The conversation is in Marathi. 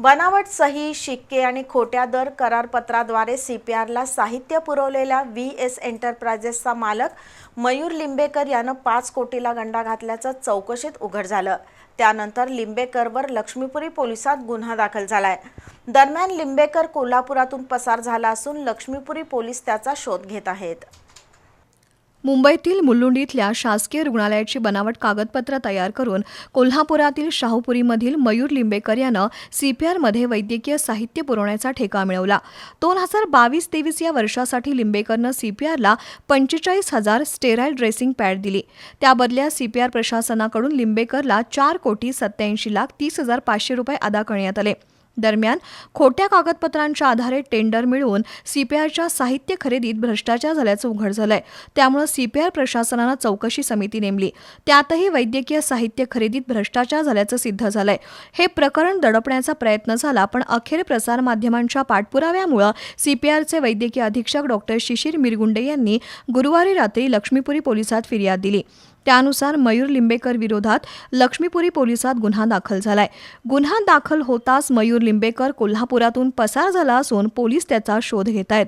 बनावट सही शिक्के आणि खोट्या दर करारपत्राद्वारे सी पी आरला साहित्य पुरवलेल्या व्ही एस एंटरप्राइजेसचा मालक मयूर लिंबेकर यानं पाच कोटीला गंडा घातल्याचं चौकशीत उघड झालं. त्यानंतर लिंबेकरवर लक्ष्मीपुरी पोलिसात गुन्हा दाखल झालाय. दरम्यान लिंबेकर कोल्हापुरातून पसार झाला असून लक्ष्मीपुरी पोलीस त्याचा शोध घेत आहेत. मुंबईतील मुलुंडी इथल्या शासकीय रुग्णालयाची बनावट कागदपत्र तयार करून कोल्हापुरातील शाहूपुरीमधील मयूर लिंबेकर यानं सीपीआरमध्ये वैद्यकीय साहित्य पुरवण्याचा ठेका मिळवला. दोन हजार बावीस तेवीस या वर्षासाठी लिंबेकरनं सीपीआरला पंचेचाळीस हजार स्टेराईल ड्रेसिंग पॅड दिली. त्याबदल्या सीपीआर प्रशासनाकडून लिंबेकरला चार कोटी सत्याऐंशी लाख तीस हजार पाचशे रुपये अदा करण्यात आले. दरम्यान खोट्या कागदपत्रांच्या आधारे टेंडर मिळवून सीपीआरच्या साहित्य खरेदीत भ्रष्टाचार झाल्याचं उघड झालंय. त्यामुळे सीपीआर प्रशासनानं चौकशी समिती नेमली. त्यातही वैद्यकीय साहित्य खरेदीत भ्रष्टाचार झाल्याचं सिद्ध झालंय. हे प्रकरण दडपण्याचा प्रयत्न झाला पण अखेर प्रसारमाध्यमांच्या पाठपुराव्यामुळं सीपीआरचे वैद्यकीय अधीक्षक डॉक्टर शिशिर मिरगुंडे यांनी गुरुवारी रात्री लक्ष्मीपुरी पोलिसात फिर्याद दिली. त्यानुसार मयूर लिंबेकर विरोधात लक्ष्मीपुरी पोलिसात गुन्हा दाखल झालाय. गुन्हा दाखल होताच मयूर लिंबेकर कोल्हापुरातून पसार झाला असून पोलीस त्याचा शोध घेत आहेत